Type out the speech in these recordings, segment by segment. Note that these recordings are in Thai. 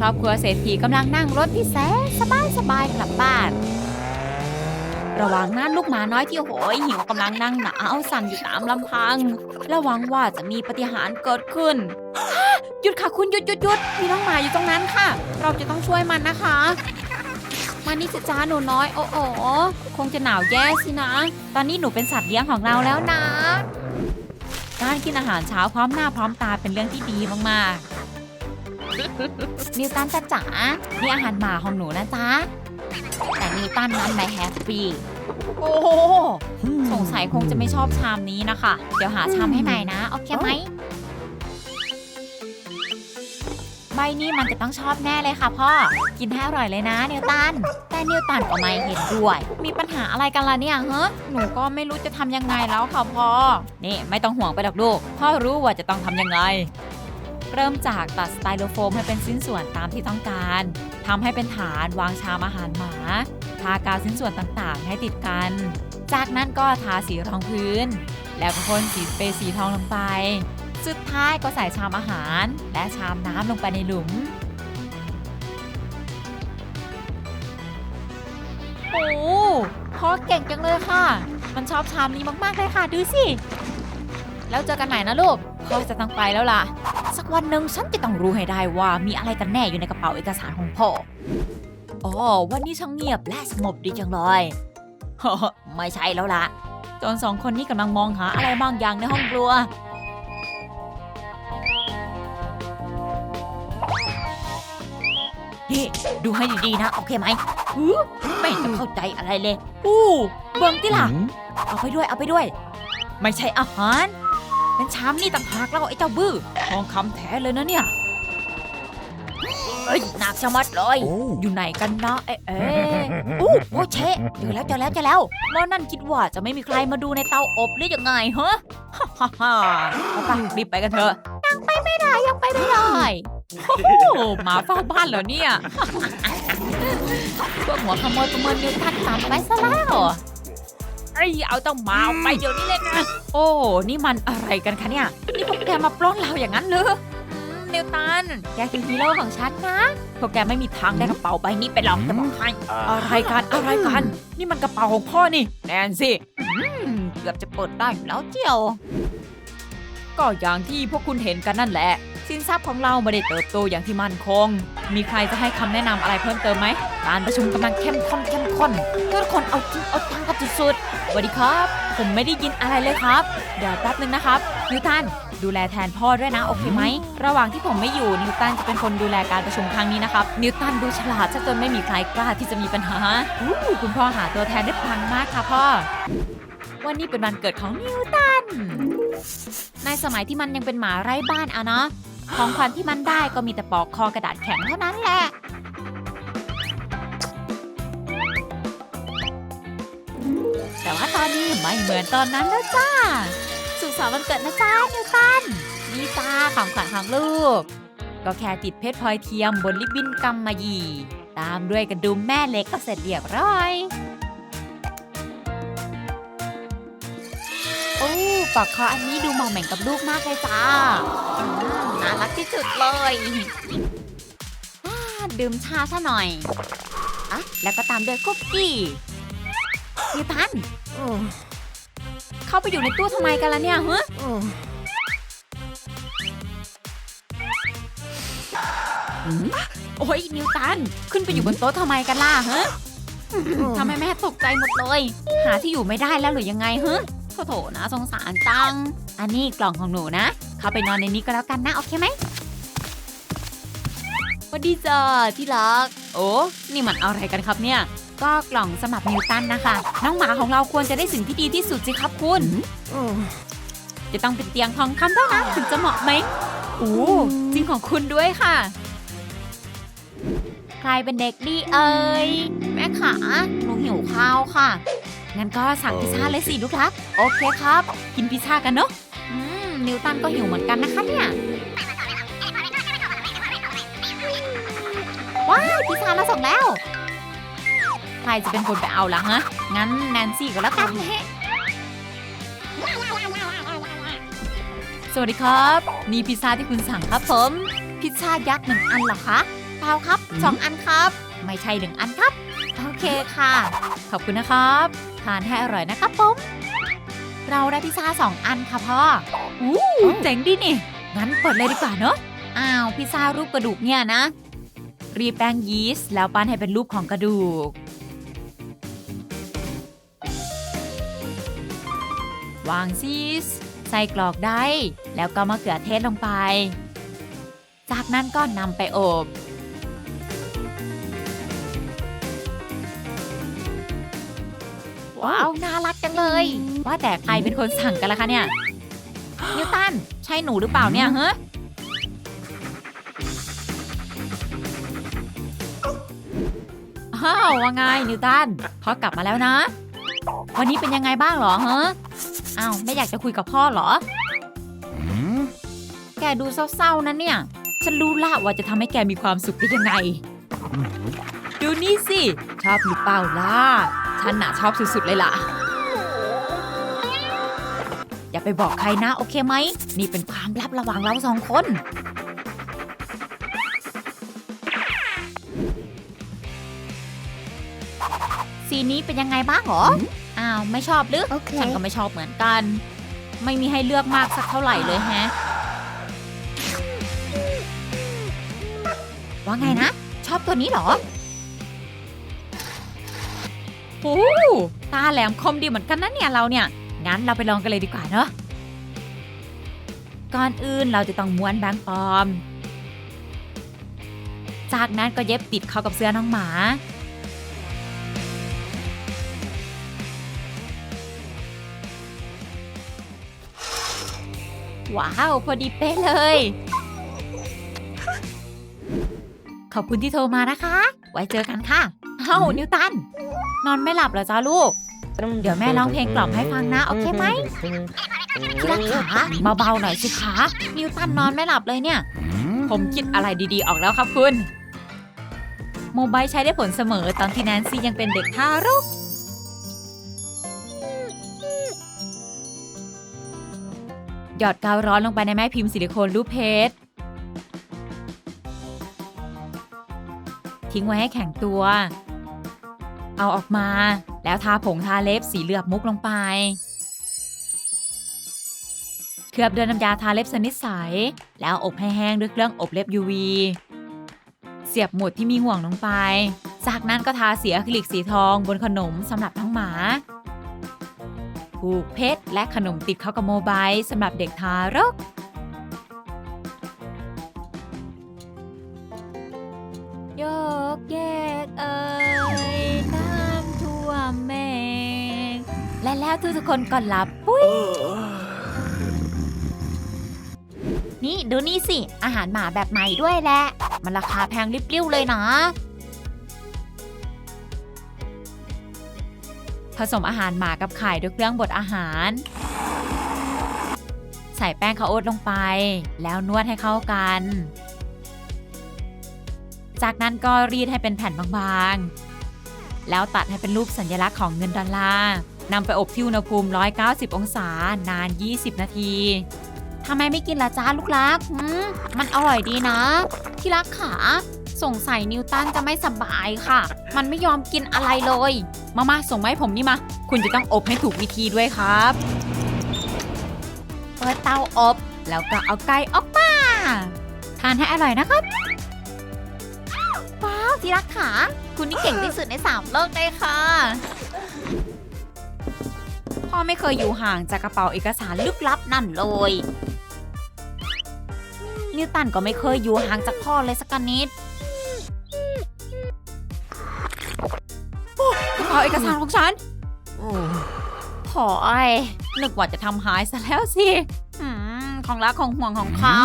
ครอบครัวเศรษฐีกำลังนั่งรถที่แสนสบายสบายๆกลับบ้าน ระหว่างนั้นลูกหมาน้อยที่โหยหิวกำลังนั่งหนาวสั่นอยู่ตามลำพัง ระวังว่าจะมีปฏิหารเกิดขึ้นหยุดค่ะคุณหยุดหยุดหยุดมีน้องหมาอยู่ตรงนั้นค่ะ เราจะต้องช่วยมันนะคะ มานี่สิจ้าหนูน้อย โอ้โอคงจะหนาวแย่สินะ ตอนนี้หนูเป็นสัตว์เลี้ยงของเราแล้วนะ การกินอาหารเช้าพร้อมหน้าพร้อมตาเป็นเรื่องที่ดีมากๆ นิวตันจ้าจ๋านี่อาหารหมาของหนูนะจ๊ะ แต่นิวตันนั้นไม่แฮปปี้ โอ้โหสงสัยคงจะไม่ชอบชามนี้นะคะ เดี๋ยวหาชามให้ใหม่นะ โอเคไหม ใบนี้มันจะต้องชอบแน่เลยค่ะพ่อ กินให้อร่อยเลยนะนิวตัน แต่นิวตันก็ไม่เห็นด้วย มีปัญหาอะไรกันล่ะเนี่ยเฮ้หนูก็ไม่รู้จะทำยังไงแล้วค่ะพ่อ นี่ไม่ต้องห่วงไปหรอกลูก พ่อรู้ว่าจะต้องทำยังไง เริ่มจากตัดสไตโลโฟมให้เป็นชิ้นส่วนตามที่ต้องการทำให้เป็นฐานวางชามอาหารหมาทากาวชิ้นส่วนต่างๆ ให้ติดกัน จากนั้นก็ทาสีรองพื้น แล้วก็พ่นสีเปรย์สีทองลงไป สุดท้ายก็ใส่ชามอาหาร และชามน้ำลงไปในหลุมโอ้พ่อเก่งจังเลยค่ะ มันชอบชามนี้มากๆเลยค่ะ ดูสิ แล้วเจอกันใหม่นะลูกพ่อจะต้องไปแล้วล่ะ วันหนึ่งฉันจะต้องรู้ให้ได้ว่ามีอะไรกันแน่อยู่ในกระเป๋าเอกสารของพ่อ อ๋อ วันนี้ช่างเงียบและสงบดีจังเลยไม่ใช่แล้วล่ะจนสองคนนี้กำลังมองหาอะไรบางอย่างในห้องครัว นี่ ดูให้ดีๆนะ โอเคไหมอื้อไม่จะเข้าใจอะไรเลย อู้ เบิ่งติล่ะ เอาไปด้วย เอาไปด้วย ไม่ใช่อาหาร เป็นชามนี่ต่างหากแล้วไอ้เจ้าบื้อทองคำแท้เลยนะเนี่ยเอ้ยหนักชะมัดเลย อยู่ไหนกันนะเอ๊ะเอ๊ะอู้โอ้เชะเจอแล้วเจอแล้วเจอแล้วหมอนั่นคิดว่าจะไม่มีใครมาดูในเตาอบหรือยังไงฮะฮ่าฮ่าฮ่าเอาไปรีบไปกันเถอะยังไปไม่ได้ยังไปไม่ได้โอ้โหหมาเฝ้าบ้านเหรอเนี่ยพวกหัวขโมยประเมินนิวทันตามไปซะแล้วไอ้ยเอาต้องมาเอาไปเดี๋ยวนี้เลยนะ โอ้ นี่มันอะไรกันคะเนี่ย นี่พวกแกมาปล้นเราอย่างนั้นเหรออืมนิวตัน แกคือฮีโร่ของฉันนะ พวกแกไม่มีทางได้กระเป๋าใบนี้ไปหรอกจะบอกให้ อะไรกันอะไรกัน นี่มันกระเป๋าของพ่อนี่ แนนสิอืมเกือบจะเปิดได้อยู่แล้วเจียว ก็อย่างที่พวกคุณเห็นกันนั่นแหละ สินทรัพย์ของเราไม่ได้เติบโตอย่างที่มั่นคง มีใครจะให้คำแนะนำอะไรเพิ่มเติมไหม การประชุมกำลังเข้มข้นเข้มข้นทุกคนเอาจริงเอาจังกันสุดๆสวัสดีครับ ผมไม่ได้ยินอะไรเลยครับ เดี๋ยวแป๊บนึงนะครับ นิวตันดูแลแทนพ่อด้วยนะโอเคไหม ระหว่างที่ผมไม่อยู่นิวตันจะเป็นคนดูแลการประชุมครั้งนี้นะครับ นิวตันดูฉลาดซะจนไม่มีใครกล้าที่จะมีปัญหาคุณพ่อหาตัวแทนได้พังมากค่ะพ่อวันนี้เป็นวันเกิดของนิวตัน ในสมัยที่มันยังเป็นหมาไร้บ้านอะเนาะ ของขวัญที่มันได้ก็มีแต่ปอกคอกระดาษแข็งเท่านั้นแหละ แต่ว่าตอนนี้ไม่เหมือนตอนนั้นแล้วจ้า สุขสันต์วันเกิดนะจ้านิวตันนี่จ้าของขวัญของลูก ก็แค่ติดเพชรพลอยเทียมบนลิบบิ้นกำมะหยี่ตามด้วยกระดุมแม่เล็กก็เสร็จเรียบร้อยโอ้ปากคออันนี้ดูเหมาะเหม่งกับลูกมากเลยจ้า น่ารักที่สุดเลยอาดื่มชาซะหน่อยอะแล้วก็ตามด้วยคุกกี้นิวตันเข้าไปอยู่ในตู้ทำไมกันล่ะเนี่ยฮะหืมโอ้ยนิวตัน ขึ้นไปอยู่บนโต๊ะทำไมกันล่ะฮะทำไมแม่ตกใจหมดเลย หาที่อยู่ไม่ได้แล้วหรือยังไงฮะโถโถนะสงสารจัง อันนี้กล่องของหนูนะ เข้าไปนอนในนี้ก็แล้วกันนะ โอเคไหมสวัสดีจ้าที่รัก โอ้นี่มันอะไรกันครับเนี่ย ก็กล่องสำหรับนิวตันนะคะ น้องหมาของเราควรจะได้สิ่งที่ดีที่สุดสิครับคุณ จะต้องเป็นเตียงทองคำเท่านั้นถึงจะเหมาะไหมโอ้จริงของคุณด้วยค่ะ ใครเป็นเด็กดีเอ่ยแม่ขาหนูหิวข้าวค่ะ งั้นก็สั่งพิซซ่าเลยสิลูกรัก โอเคครับ กินพิซซ่ากันเนอะ นิวตันก็หิวเหมือนกันนะคะเนี่ย ว้าวพิซซ่ามาส่งแล้ว ใครจะเป็นคนไปเอาล่ะฮะ งั้นแนนซี่ก็แล้วกันสวัสดีครับ นี่พิซซ่าที่คุณสั่งครับผม พิซซ่ายักษ์หนึ่งอันเหรอคะเปล่าครับสองอันครับ ไม่ใช่หนึ่งอันครับ โอเคค่ะ ขอบคุณนะครับ ทานให้อร่อยนะครับผมเราได้พิซซ่าสองอันค่ะพ่อ อู้เจ๋งดีนี่ งั้นเปิดเลยดีกว่าเนอะอ้าว พิซซ่ารูปกระดูกเนี่ยนะ รีบแป้งยีสต์แล้วปั้นให้เป็นรูปของกระดูก วางซีส ใส่กรอกได้ แล้วก็มะเขือเทศลงไป จากนั้นก็นำไปอบว้าว น่ารักจังเลย ว่าแต่ใครเป็นคนสั่งกันล่ะคะเนี่ย นิวตัน ใช่หนูหรือเปล่าเนี่ยเฮ้อ้าวว่าไงนิวตันพ่อกลับมาแล้วนะ วันนี้เป็นยังไงบ้างเหรอฮะอ้าวไม่อยากจะคุยกับพ่อเหรอ แกดูเศร้าๆนะเนี่ย ฉันรู้ละว่าจะทำให้แกมีความสุขได้ยังไง ดูนี่สิ ชอบหรือเปล่าล่ะ ฉันน่ะชอบสุดๆเลยล่ะ อย่าไปบอกใครนะโอเคไหม นี่เป็นความลับระหว่างเราสองคน สีนี้เป็นยังไงบ้างหรอ อ้าว ไม่ชอบหรือฉันก็ไม่ชอบเหมือนกัน ไม่มีให้เลือกมากสักเท่าไหร่เลยแฮะ ว่าไงนะ ชอบตัวนี้เหรอโอ้ตาแหลมคมดีเหมือนกันนะเนี่ยเราเนี่ย งั้นเราไปลองกันเลยดีกว่าเนอะก่อนอื่นเราจะต้องม้วนแบงค์ปลอม จากนั้นก็เย็บติดเข้ากับเสื้อน้องหมา ว้าว พอดีเป๊ะเลย ขอบคุณที่โทรมานะคะ ไว้เจอกันค่ะเอ้านิวตัน นอนไม่หลับเหรอจ้าลูก เดี๋ยวแม่ร้องเพลงกล่อมให้ฟังนะ โอเคไหมที่รักขาเบาๆหน่อยสิขานิวตันนอนไม่หลับเลยเนี่ย ผมคิดอะไรดีๆออกแล้วครับคุณ โมบายใช้ได้ผลเสมอตอนที่แนนซี่ยังเป็นเด็กทารกหยอดกาวร้อนลงไปในแม่พิมพ์ซิลิโคนรูปเพชรทิ้งไว้ให้แข็งตัว เอาออกมา แล้วทาผงทาเล็บสีเหลือบมุกลงไป เคลือบด้วยน้ำยาทาเล็บชนิดใส แล้วอบให้แห้งด้วยเครื่องอบเล็บ UV เสียบหมุดที่มีห่วงลงไป จากนั้นก็ทาสีอะคริลิกสีทองบนขนมสำหรับน้องหมา ผูกเพชรและขนมติดเข้ากับโมบายสำหรับเด็กทารก และแล้วทุกๆคนก็หลับปุ้ยนี่ดูนี่สิ อาหารหมาแบบใหม่ด้วยแหละ มันราคาแพงริบลิ่วเลยนะ ผสมอาหารหมากับไข่ด้วยเครื่องบดอาหาร ใส่แป้งข้าวโอ๊ตลงไป แล้วนวดให้เข้ากัน จากนั้นก็รีดให้เป็นแผ่นบางๆ แล้วตัดให้เป็นรูปสัญลักษณ์ของเงินดอลลาร์ นำไปอบที่อุณหภูมิ 190 องศานาน 20 นาทีทำไมไม่กินละจ้าลูกรักมมันอร่อยดีนะ ที่รักขาสงสัยนิวตันจะไม่สบายค่ะ มันไม่ยอมกินอะไรเลย มามาส่งมาให้ผมนี่มา คุณจะต้องอบให้ถูกวิธีด้วยครับ เปิดเตาอบ แล้วก็เอาไก่ออกมา ทานให้อร่อยนะครับ ว้าวที่รักขา คุณนี่เก่งที่สุดในสามโลกเลยค่ะ ไม่เคยอยู่ห่างจากกระเป๋าเอกสารลึกลับนั่นเลย นิวตันก็ไม่เคยอยู่ห่างจากพ่อเลยสักนิดกระเป๋าเอกสารของฉันโถไอ้นึกว่าจะทำหายซะแล้วสิอของรักของห่วงของข้า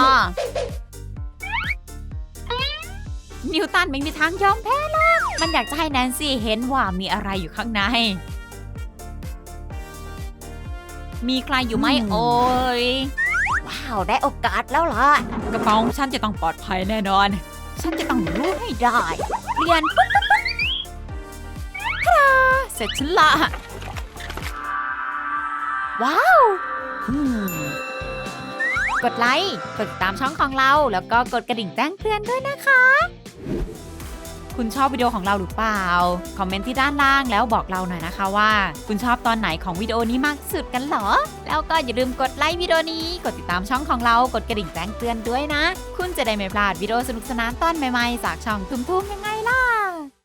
นิวตันไม่มีทางยอมแพ้หรอกมันอยากจะให้แนนซี่เห็นว่ามีอะไรอยู่ข้างใน มีใครอยู่ไหมอืมโอ้ย ว้าวได้โอกาสแล้วล่ะ กระเป๋าของฉันจะต้องปลอดภัยแน่นอน ฉันจะต้องรู้ให้ได้เรียนปุ๊บปุ๊บปุ๊บทาเสร็จฉันละ ว้าวอืมกดไลค์ กดติดตามช่องของเรา แล้วก็กดกระดิ่งแจ้งเตือนด้วยนะคะ คุณชอบวิดีโอของเราหรือเปล่า คอมเมนต์ที่ด้านล่างแล้วบอกเราหน่อยนะคะว่า คุณชอบตอนไหนของวิดีโอนี้มากสุดกันเหรอ แล้วก็อย่าลืมกดไลค์วิดีโอนี้ กดติดตามช่องของเรา กดกระดิ่งแจ้งเตือนด้วยนะ คุณจะได้ไม่พลาดวิดีโอสนุกสนานตอนใหม่ๆ จากช่องทุ่มๆยังไงล่ะ